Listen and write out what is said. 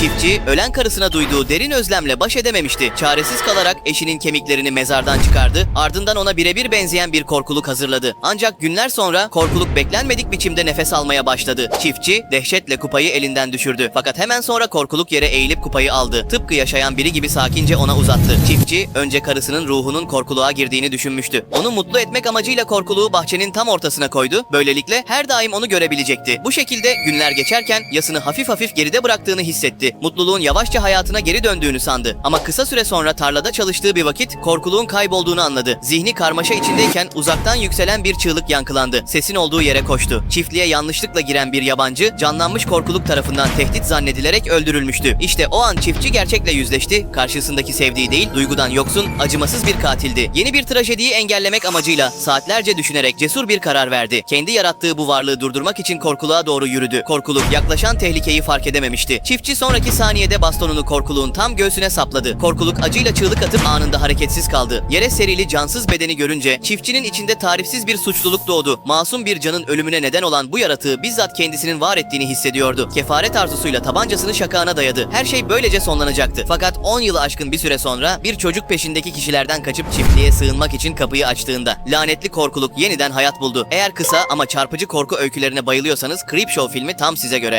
Çiftçi ölen karısına duyduğu derin özlemle baş edememişti. Çaresiz kalarak eşinin kemiklerini mezardan çıkardı. Ardından ona birebir benzeyen bir korkuluk hazırladı. Ancak günler sonra korkuluk beklenmedik biçimde nefes almaya başladı. Çiftçi dehşetle kupayı elinden düşürdü. Fakat hemen sonra korkuluk yere eğilip kupayı aldı. Tıpkı yaşayan biri gibi sakince ona uzattı. Çiftçi önce karısının ruhunun korkuluğa girdiğini düşünmüştü. Onu mutlu etmek amacıyla korkuluğu bahçenin tam ortasına koydu. Böylelikle her daim onu görebilecekti. Bu şekilde günler geçerken yasını hafif hafif geride bıraktığını hissetti. Mutluluğun yavaşça hayatına geri döndüğünü sandı. Ama kısa süre sonra tarlada çalıştığı bir vakit korkuluğun kaybolduğunu anladı. Zihni karmaşa içindeyken uzaktan yükselen bir çığlık yankılandı. Sesin olduğu yere koştu. Çiftliğe yanlışlıkla giren bir yabancı canlanmış korkuluk tarafından tehdit zannedilerek öldürülmüştü. İşte o an çiftçi gerçekle yüzleşti. Karşısındaki sevdiği değil, duygudan yoksun, acımasız bir katildi. Yeni bir trajediyi engellemek amacıyla saatlerce düşünerek cesur bir karar verdi. Kendi yarattığı bu varlığı durdurmak için korkuluğa doğru yürüdü. Korkuluk yaklaşan tehlikeyi fark edememişti. Çiftçi sonraki saniyede bastonunu korkuluğun tam göğsüne sapladı. Korkuluk acıyla çığlık atıp anında hareketsiz kaldı. Yere serili cansız bedeni görünce çiftçinin içinde tarifsiz bir suçluluk doğdu. Masum bir canın ölümüne neden olan bu yaratığı bizzat kendisinin var ettiğini hissediyordu. Kefaret arzusuyla tabancasını şakağına dayadı. Her şey böylece sonlanacaktı. Fakat 10 yılı aşkın bir süre sonra bir çocuk peşindeki kişilerden kaçıp çiftliğe sığınmak için kapıyı açtığında lanetli korkuluk yeniden hayat buldu. Eğer kısa ama çarpıcı korku öykülerine bayılıyorsanız Creepshow filmi tam size göre.